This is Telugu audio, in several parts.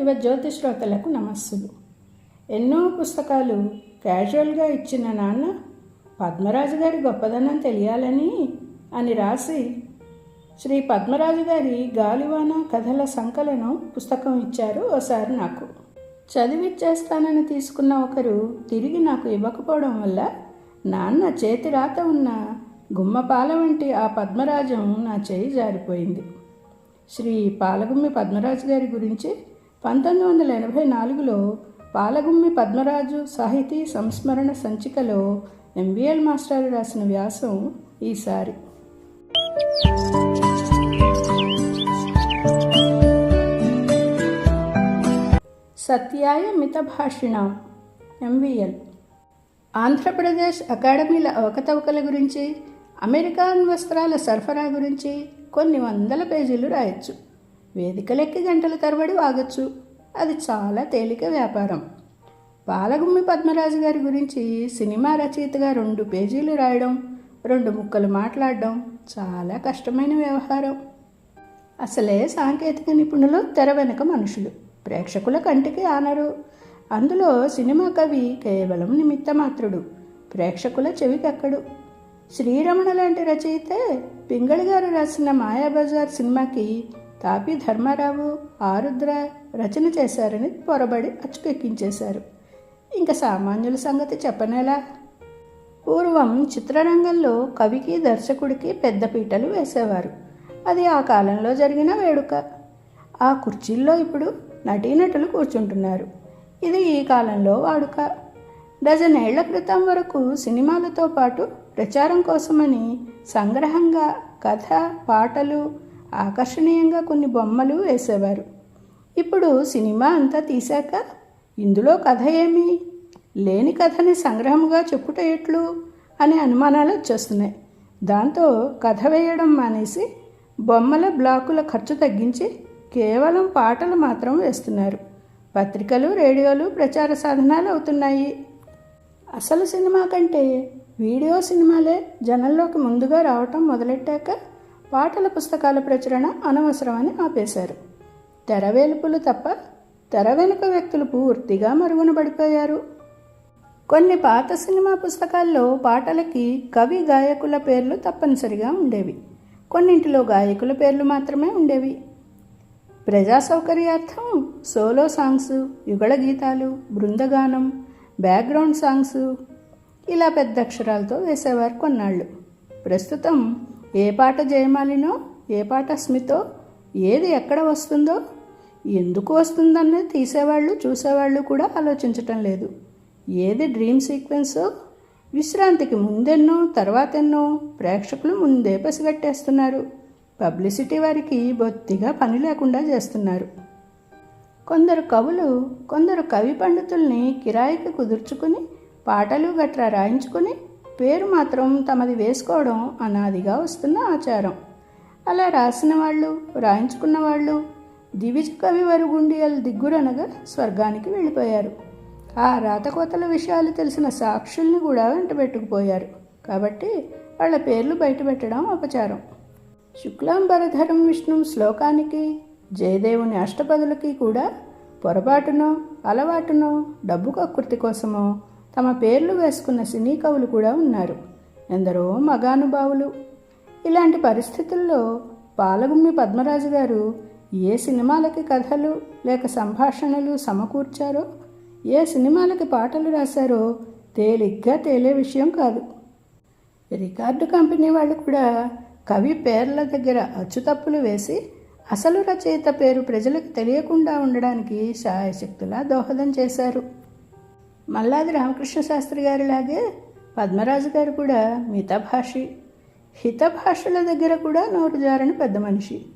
యువ జ్యోతి శ్రోతలకు నమస్సులు. ఎన్నో పుస్తకాలు క్యాజువల్గా ఇచ్చిన నాన్న పద్మరాజు గారి గొప్పదనం తెలియాలని అని రాసి శ్రీ పద్మరాజు గారి గాలివాన కథల సంకలనం పుస్తకం ఇచ్చారు ఓసారి నాకు. చదివిచ్చేస్తానని తీసుకున్న ఒకరు తిరిగి నాకు ఇవ్వకపోవడం వల్ల నాన్న చేతి రాత ఉన్న గుమ్మపాల వంటి ఆ పద్మరాజం నా చేయి జారిపోయింది. శ్రీ పాలగుమ్మి పద్మరాజు గారి గురించి పంతొమ్మిది వందల ఎనభై నాలుగులో పాలగుమ్మి పద్మరాజు సాహితీ సంస్మరణ సంచికలో ఎంబీఎల్ మాస్టర్ రాసిన వ్యాసం ఈసారి. సత్యాయ మితభాషిణం ఎంవిఎల్. ఆంధ్రప్రదేశ్ అకాడమీల అవకతవకల గురించి అమెరికాన్ వస్త్రాల సరఫరా గురించి కొన్ని వందల పేజీలు రాయొచ్చు. వేదికలెక్కి గంటల తరబడి వాగచ్చు. అది చాలా తేలిక వ్యాపారం. పాలగుమ్మి పద్మరాజు గారి గురించి సినిమా రచయితగా రెండు పేజీలు రాయడం రెండు ముక్కలు మాట్లాడడం చాలా కష్టమైన వ్యవహారం. అసలే సాంకేతిక నిపుణులు తెర వెనుక మనుషులు. ప్రేక్షకుల కంటికి ఆనరు. అందులో సినిమా కవి కేవలం నిమిత్తమాత్రుడు. ప్రేక్షకుల చెవికెక్కడు. శ్రీరమణ లాంటి రచయితే పింగళి గారు రాసిన మాయాబజార్ సినిమాకి తాపి ధర్మారావు ఆరుద్ర రచన చేశారని పొరబడి అచ్చుకెక్కించేశారు ఇంకా సామాన్యుల సంగతి చెప్పనేలా? పూర్వం చిత్రరంగంలో కవికి దర్శకుడికి పెద్ద పీటలు వేసేవారు. అది ఆ కాలంలో జరిగిన వేడుక. ఆ కుర్చీల్లో ఇప్పుడు నటీనటులు కూర్చుంటున్నారు. ఇది ఈ కాలంలో వాడుక. డజన్ ఏళ్ళ క్రితం వరకు సినిమాలతో పాటు ప్రచారం కోసమని సంగ్రహంగా కథ పాటలు ఆకర్షణీయంగా కొన్ని బొమ్మలు వేసేవారు. ఇప్పుడు సినిమా అంతా తీశాక ఇందులో కథ ఏమి? లేని కథని సంగ్రహంగా చెప్పుట ఎట్లు? అనే అనుమానాలు వచ్చేస్తున్నాయి. దాంతో కథ వేయడం మానేసి బొమ్మల బ్లాకుల ఖర్చు తగ్గించి కేవలం పాటలు మాత్రం వేస్తున్నారు. పత్రికలు రేడియోలు ప్రచార సాధనాలు అవుతున్నాయి. అసలు సినిమా కంటే వీడియో సినిమాలే జనంలోకి ముందుగా రావటం మొదలెట్టాక పాటల పుస్తకాల ప్రచురణ అనవసరమని ఆపేశారు. తెరవేలుపులు తప్ప తెర వెనుక వ్యక్తులు పూర్తిగా మరుగున పడిపోయారు కొన్ని పాత సినిమా పుస్తకాల్లో పాటలకి కవి గాయకుల పేర్లు తప్పనిసరిగా ఉండేవి. కొన్నింటిలో గాయకుల పేర్లు మాత్రమే ఉండేవి. ప్రజా సౌకర్యార్థం సోలో సాంగ్స్ యుగళ గీతాలు బృందగానం బ్యాక్గ్రౌండ్ సాంగ్స్ ఇలా పెద్ద అక్షరాలతో వేసేవారు కొన్నాళ్ళు. ప్రస్తుతం ఏ పాట జయమాలినో ఏ పాట స్మితో ఏది ఎక్కడ వస్తుందో ఎందుకు వస్తుందన్నది తీసేవాళ్ళు చూసేవాళ్ళు కూడా ఆలోచించటం లేదు. ఏది డ్రీమ్ సీక్వెన్సో విశ్రాంతికి ముందెన్నో తర్వాతెన్నో ప్రేక్షకులు ముందే పసిగట్టేస్తున్నారు. పబ్లిసిటీ వారికి బొత్తిగా పని లేకుండా చేస్తున్నారు. కొందరు కవులు కొందరు కవి పండితుల్ని కిరాయికి కుదుర్చుకుని పాటలు గట్రా రాయించుకుని పేరు మాత్రం తమది వేసుకోవడం అనాదిగా వస్తున్న ఆచారం. అలా రాసిన వాళ్ళు రాయించుకున్న వాళ్ళు దివిజ కవి వరుగుండియల్ దిగ్గురనగా స్వర్గానికి వెళ్ళిపోయారు. ఆ రాతకోతల విషయాలు తెలిసిన సాక్షుల్ని కూడా వెంటబెట్టుకుపోయారు కాబట్టి వాళ్ళ పేర్లు బయటపెట్టడం అపచారం. శుక్లాంబరధరం విష్ణు శ్లోకానికి జయదేవుని అష్టపదులకి కూడా పొరపాటునో అలవాటునో డబ్బు కకృతి కోసమో తమ పేర్లు వేసుకున్న సినీ కవులు కూడా ఉన్నారు. ఎందరో మగానుభావులు. ఇలాంటి పరిస్థితుల్లో పాలగుమ్మి పద్మరాజు గారు ఏ సినిమాలకి కథలు లేక సంభాషణలు సమకూర్చారో ఏ సినిమాలకి పాటలు రాశారో తేలిగ్గా తేలే విషయం కాదు. రికార్డు కంపెనీ వాళ్ళు కూడా కవి పేర్ల దగ్గర అచ్చుతప్పులు వేసి అసలు రచయిత పేరు ప్రజలకు తెలియకుండా ఉండడానికి శాయశక్తులా దోహదం చేశారు. మల్లాది రామకృష్ణ శాస్త్రి గారిలాగే పద్మరాజు గారు కూడా మితభాషి. హితభాషల దగ్గర కూడా నోరు జారని పెద్ద మనిషి.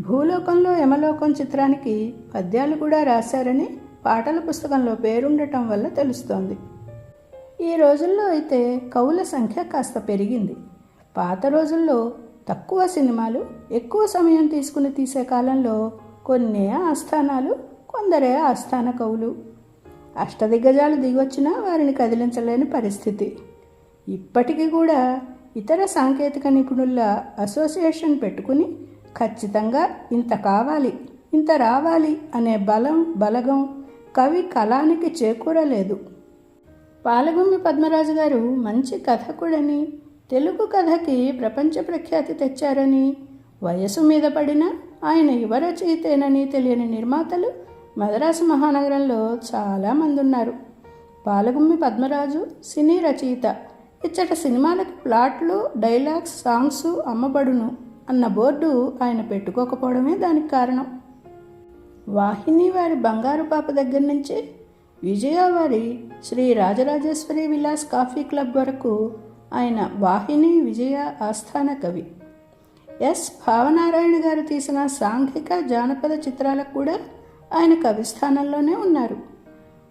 భూలోకంలో యమలోకం చిత్రానికి పద్యాలు కూడా రాశారని పాటల పుస్తకంలో పేరుండటం వల్ల తెలుస్తోంది. ఈ రోజుల్లో అయితే కవుల సంఖ్య కాస్త పెరిగింది. పాత రోజుల్లో తక్కువ సినిమాలు ఎక్కువ సమయం తీసుకుని తీసే కాలంలో కొన్నే ఆస్థానాలు కొందరే ఆస్థాన కవులు. అష్టదిగ్గజాలు దిగొచ్చినా వారిని కదిలించలేని పరిస్థితి. ఇప్పటికీ కూడా ఇతర సాంకేతిక నిపుణుల అసోసియేషన్ పెట్టుకుని ఖచ్చితంగా ఇంత కావాలి ఇంత రావాలి అనే బలం బలగం కవి కళానికి చేకూరలేదు. పాలగుమ్మి పద్మరాజు గారు మంచి కథకుడని తెలుగు కథకి ప్రపంచ ప్రఖ్యాతి తెచ్చారని వయసు మీద పడిన ఆయన యువరచయితేనని తెలియని నిర్మాతలు మద్రాసు మహానగరంలో చాలామంది ఉన్నారు పాలగుమ్మి పద్మరాజు సినీ రచయిత. ఇచ్చట సినిమాలకు ప్లాట్లు డైలాగ్స్ సాంగ్స్ అమ్మబడును అన్న బోర్డు ఆయన పెట్టుకోకపోవడమే దానికి కారణం. వాహిని వారి బంగారు పాప దగ్గర నుంచి విజయ వారి Sri Rajarajeshwari vilas coffee club వరకు ఆయన వాహిని విజయ ఆస్థాన కవి. ఎస్. భావనారాయణ గారు తీసిన సాంఘిక జానపద చిత్రాలకు కూడా ఆయన కవిస్థానంలోనే ఉన్నారు.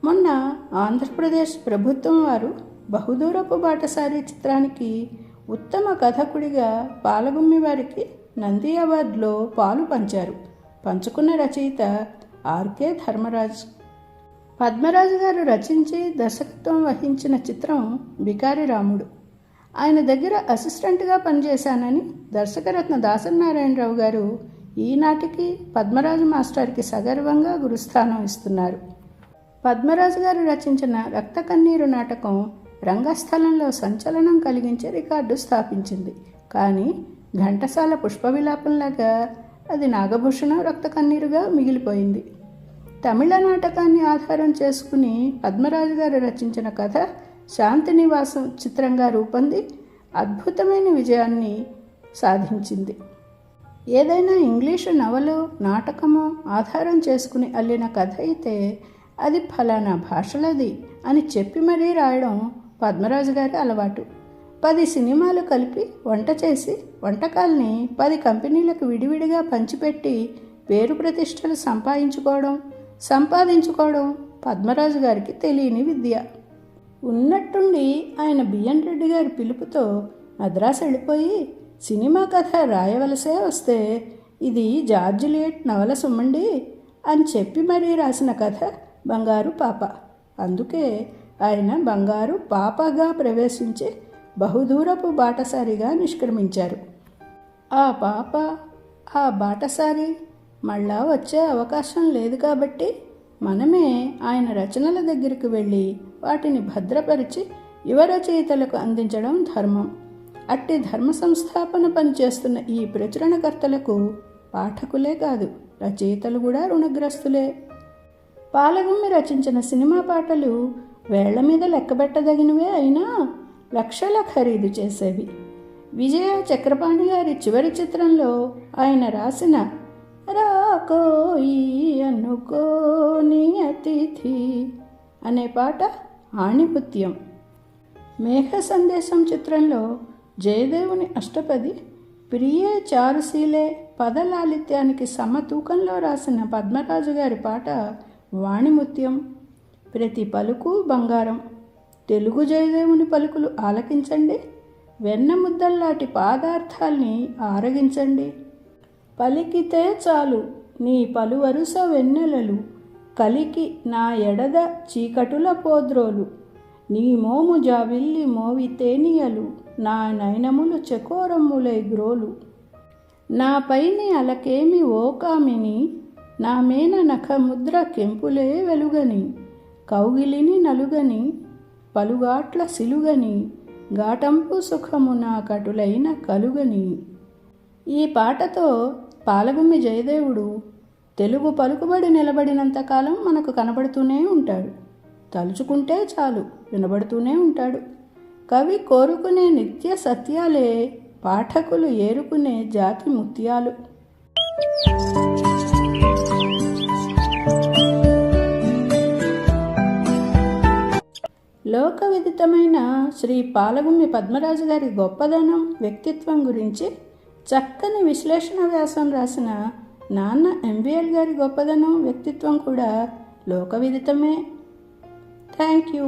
మొన్న ఆంధ్రప్రదేశ్ ప్రభుత్వం వారు బహుదూరపు బాటసారి చిత్రానికి ఉత్తమ కథకుడిగా పాలగుమ్మి వారికి నంది అవార్డులో పాలు పంచారు. పంచుకున్న రచయిత ఆర్కే ధర్మరాజ్. పద్మరాజు గారు రచించి దర్శకత్వం వహించిన చిత్రం బికారి రాముడు. ఆయన దగ్గర అసిస్టెంట్గా పనిచేశానని దర్శకరత్న దాసనారాయణరావు గారు ఈనాటికి పద్మరాజు మాస్టర్కి సగర్వంగా గురుస్థానం ఇస్తున్నారు. పద్మరాజు గారు రచించిన రక్త కన్నీరు నాటకం రంగస్థలంలో సంచలనం కలిగించే రికార్డు స్థాపించింది. కానీ ఘంటసాల పుష్పవిలాపంలాగా అది నాగభూషణం రక్త కన్నీరుగా మిగిలిపోయింది. తమిళ నాటకాన్ని ఆధారం చేసుకుని పద్మరాజు గారు రచించిన కథ శాంతినివాసం చిత్రంగా రూపొంది అద్భుతమైన విజయాన్ని సాధించింది. ఏదైనా ఇంగ్లీషు నవలు నాటకము ఆధారం చేసుకుని అల్లిన కథ అయితే అది ఫలానా భాషలది అని చెప్పి మరీ రాయడం పద్మరాజు గారి అలవాటు. పది సినిమాలు కలిపి వంట చేసి వంటకాల్ని పది కంపెనీలకు విడివిడిగా పంచిపెట్టి పేరు ప్రతిష్టలు సంపాదించుకోవడం సంపాదించుకోవడం పద్మరాజు గారికి తెలియని విద్య. ఉన్నట్టుండి ఆయన బిఎన్ రెడ్డి గారి పిలుపుతో మద్రాసు వెళ్ళిపోయి సినిమా కథ రాయవలసే వస్తే ఇది జార్జిలియట్ నవల సుమ్మండి అని చెప్పి మరీ రాసిన కథ బంగారు పాప. అందుకే ఆయన బంగారు పాపగా ప్రవేశించి బహుదూరపు బాటసారిగా నిష్క్రమించారు. ఆ పాప ఆ బాటసారి మళ్ళా వచ్చే అవకాశం లేదు కాబట్టి మనమే ఆయన రచనల దగ్గరికి వెళ్ళి వాటిని భద్రపరిచి యువ రచయితలకు అందించడం ధర్మం. అట్టి ధర్మ సంస్థాపన పనిచేస్తున్న ఈ ప్రచురణకర్తలకు పాఠకులే కాదు రచయితలు కూడా రుణగ్రస్తులే. పాలగుమ్మి రచించిన సినిమా పాటలు వేళ్ళ మీద లెక్కబెట్టదగినవే అయినా లక్షల ఖరీదు చేసేవి. విజయ చక్రపాణి గారి చివరి చిత్రంలో ఆయన రాసిన రాకోయి అనుకోని అతిథి అనే పాట ఆణిపుత్యం. మేఘ సందేశం చిత్రంలో జయదేవుని అష్టపది ప్రియే చారుశీలే పదలాలిత్యానికి సమతూకంలో రాసిన పద్మరాజు గారి పాట వాణిముత్యం. ప్రతి పలుకు బంగారం. తెలుగు జయదేవుని పలుకులు ఆలకించండి. వెన్నముద్దల్లాంటి పాదార్థాల్ని ఆరగించండి. పలికితే చాలు నీ పలువరుస వెన్నెలలు. కలికి నా ఎడద చీకటుల పోద్రోలు. నీ మోము జావిల్లి మోవి తేనియలు. నా నయనములు చకోరమ్ములై గ్రోలు. నా పైని అలకేమి ఓకామిని నా మేన నఖ ముద్ర కెంపులే వెలుగని కౌగిలిని నలుగని పలుగాట్ల సిలుగని ఘాటంపు సుఖము నా కటులైన కలుగని. ఈ పాటతో పాలగుమ్మి జయదేవుడు తెలుగు పలుకుబడి నిలబడినంతకాలం మనకు కనబడుతూనే ఉంటాడు. తలుచుకుంటే చాలు వినబడుతూనే ఉంటాడు. కవి కోరుకునే నిత్య సత్యాలే పాఠకులు ఏరుకునే జాతి ముత్యాలు. లోక విదితమైన శ్రీ పాలగుమ్మి పద్మరాజు గారి గొప్పదనం వ్యక్తిత్వం గురించి చక్కని విశ్లేషణ వ్యాసం రాసిన నాన్న ఎంబీఎల్ గారి గొప్పదనం వ్యక్తిత్వం కూడా లోక విదితమే. Thank you.